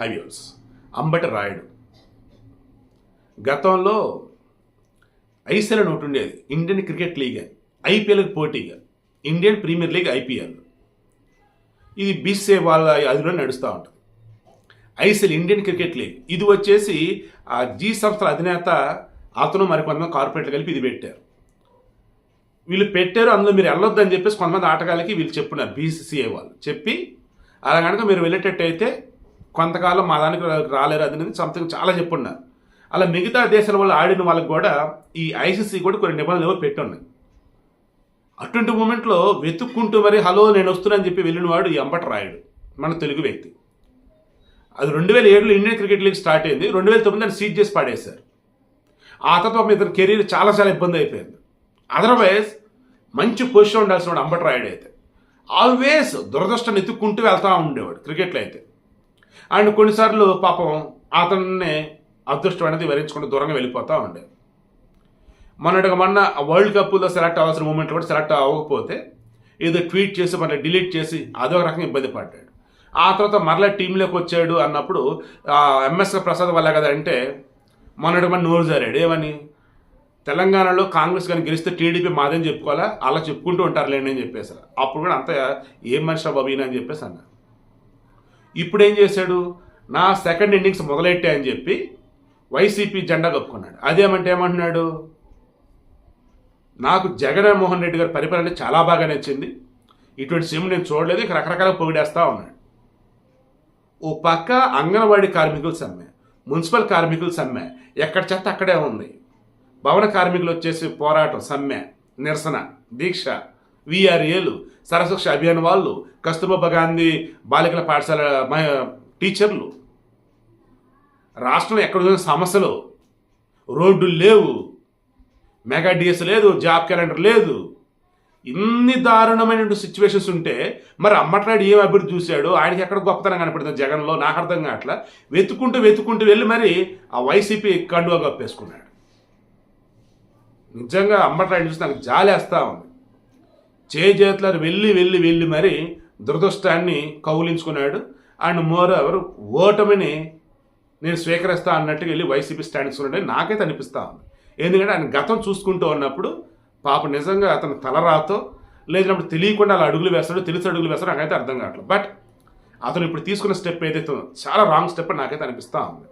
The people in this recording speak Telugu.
హైవ్యూస్ అంబటి రాయుడు. గతంలో ఐసీఎల్ అని ఒకటి ఉండేది. Indian Cricket League. అని ఐపీఎల్కి పోటీగా ఇండియన్ ప్రీమియర్ లీగ్ ఐపీఎల్. ఇది బీసీఏ వాళ్ళ అదిలో నడుస్తూ ఉంటుంది. ICL Indian Cricket League. ఇది వచ్చేసి ఆ జీ సంస్థల అధినేత అతను మరికొంతమంది కార్పొరేట్లు కలిపి ఇది పెట్టారు. వీళ్ళు పెట్టారు అందులో మీరు వెళ్ళొద్దని చెప్పేసి కొంతమంది ఆటగాళ్ళకి వీళ్ళు చెప్పున్నారు బీసీసీఐ వాళ్ళు. చెప్పి అలా కనుక మీరు వెళ్ళేటట్టయితే కొంతకాలం మా దానికి రాలేరు అది అనేది సంథింగ్ చాలా చెప్పున్నారు అలా మిగతా దేశాల వాళ్ళు ఆడిన వాళ్ళకి కూడా ఈ ఐసీసీ కూడా కొన్ని నిబంధనలు ఏవో పెట్టున్నాయి అటువంటి మూమెంట్లో వెతుక్కుంటూ మరి హలో నేను వస్తున్నానని చెప్పి వెళ్ళిన వాడు ఈ అంబట రాయుడు మన తెలుగు వ్యక్తి. అది రెండు వేల ఏడులో ఇండియన్ క్రికెట్ లీగ్ స్టార్ట్ అయింది రెండు వేల తొమ్మిది దాన్ని సీజ్ చేసి పాడేశారు. ఆ తర్వాత ఇతని కెరీర్ చాలా చాలా ఇబ్బంది అయిపోయింది. అదర్వైజ్ మంచి పొజిషన్ ఉండాల్సిన వాడు అంబట రాయుడు అయితే. ఆల్వేస్ దురదృష్టం ఎత్తుక్కుంటూ వెళ్తూ ఉండేవాడు క్రికెట్లో అయితే. అండ్ కొన్నిసార్లు పాపం అతన్ని అదృష్టం అనేది వరించుకుంటూ దూరంగా వెళ్ళిపోతూ ఉండేది మొన్నటిగా మొన్న వరల్డ్ కప్లో సెలెక్ట్ అవ్వాల్సిన మూమెంట్లో కూడా సెలెక్ట్ అవ్వకపోతే ఏదో ట్వీట్ చేసి మళ్ళీ డిలీట్ చేసి అదొక రకంగా ఇబ్బంది పడ్డాడు. ఆ తర్వాత మరలా టీంలోకి వచ్చాడు అన్నప్పుడు ఎంఎస్ ప్రసాద్ వల్ల కదా అంటే మొన్నటి మన నోరు జారాడు. ఏమని? తెలంగాణలో కాంగ్రెస్ కానీ గెలిస్తే టీడీపీ మాదని చెప్పుకోవాలా? అలా చెప్పుకుంటూ ఉంటారులేండి అని చెప్పేసి. అప్పుడు కూడా అంత ఏం మనిషి బాబు అని చెప్పేసి అన్నారు ఇప్పుడు ఏం చేశాడు? నా సెకండ్ ఇన్నింగ్స్ మొదలెట్టే అని చెప్పి వైసీపీ జెండా కప్పుకున్నాడు. అదేమంటే ఏమంటున్నాడు? నాకు జగన్మోహన్ రెడ్డి గారి పరిపాలన చాలా బాగా నచ్చింది. ఇటువంటి సిమ్ నేను చూడలేదు ఇక రకరకాల పొగిడేస్తా ఉన్నాడు. ఓ పక్క అంగన్వాడీ కార్మికులు సమ్మె మున్సిపల్ కార్మికులు సమ్మె ఎక్కడ చెత్త అక్కడే ఉంది. భవన కార్మికులు వచ్చేసి పోరాటం సమ్మె నిరసన దీక్ష. విఆర్ఏలు సరశిక్ష అభియాన్ వాళ్ళు కస్తూర్బా గాంధీ బాలికల పాఠశాల టీచర్లు. రాష్ట్రంలో ఎక్కడ సమస్యలు. రోడ్లు లేవు. మెగా డిఎస్ లేదు జాబ్ క్యాలెండర్ లేదు. ఇన్ని దారుణమైన సిచ్యువేషన్స్ ఉంటే మరి అమ్మట్లాడు ఏం అభివృద్ధి చూశాడు? ఆయనకి ఎక్కడ గొప్పతనం కనపడుతుంది జగన్లో? నాకు అర్థం కావట్లా. వెతుకుంటూ వెతుకుంటూ వెళ్ళి మరి ఆ వైసీపీ కండువా కప్పేసుకున్నాడు. నిజంగా అమ్మట్లాడు చూసి నాకు జాలేస్తా ఉంది. చేతులు వెళ్ళి వెళ్ళి వెళ్ళి మరి దురదృష్టాన్ని కౌలించుకున్నాడు అండ్ మోర్ ఎవరు? ఓటమిని నేను స్వీకరిస్తా అన్నట్టుగా వెళ్ళి వైసీపీ స్టాండ్ తీసుకున్నాడని నాకైతే అనిపిస్తా ఉంది. ఎందుకంటే ఆయన గతం చూసుకుంటూ ఉన్నప్పుడు పాప నిజంగా అతను తలరాతో లేదన్నప్పుడు తెలియకుండా అలా అడుగులు వేస్తాడు తెలిసి అడుగులు వేస్తాడు. నాకైతే అర్థం కావట్లేదు. బట్ అతను ఇప్పుడు తీసుకున్న స్టెప్ ఏదైతే చాలా రాంగ్ స్టెప్ నాకైతే అనిపిస్తూ ఉంది.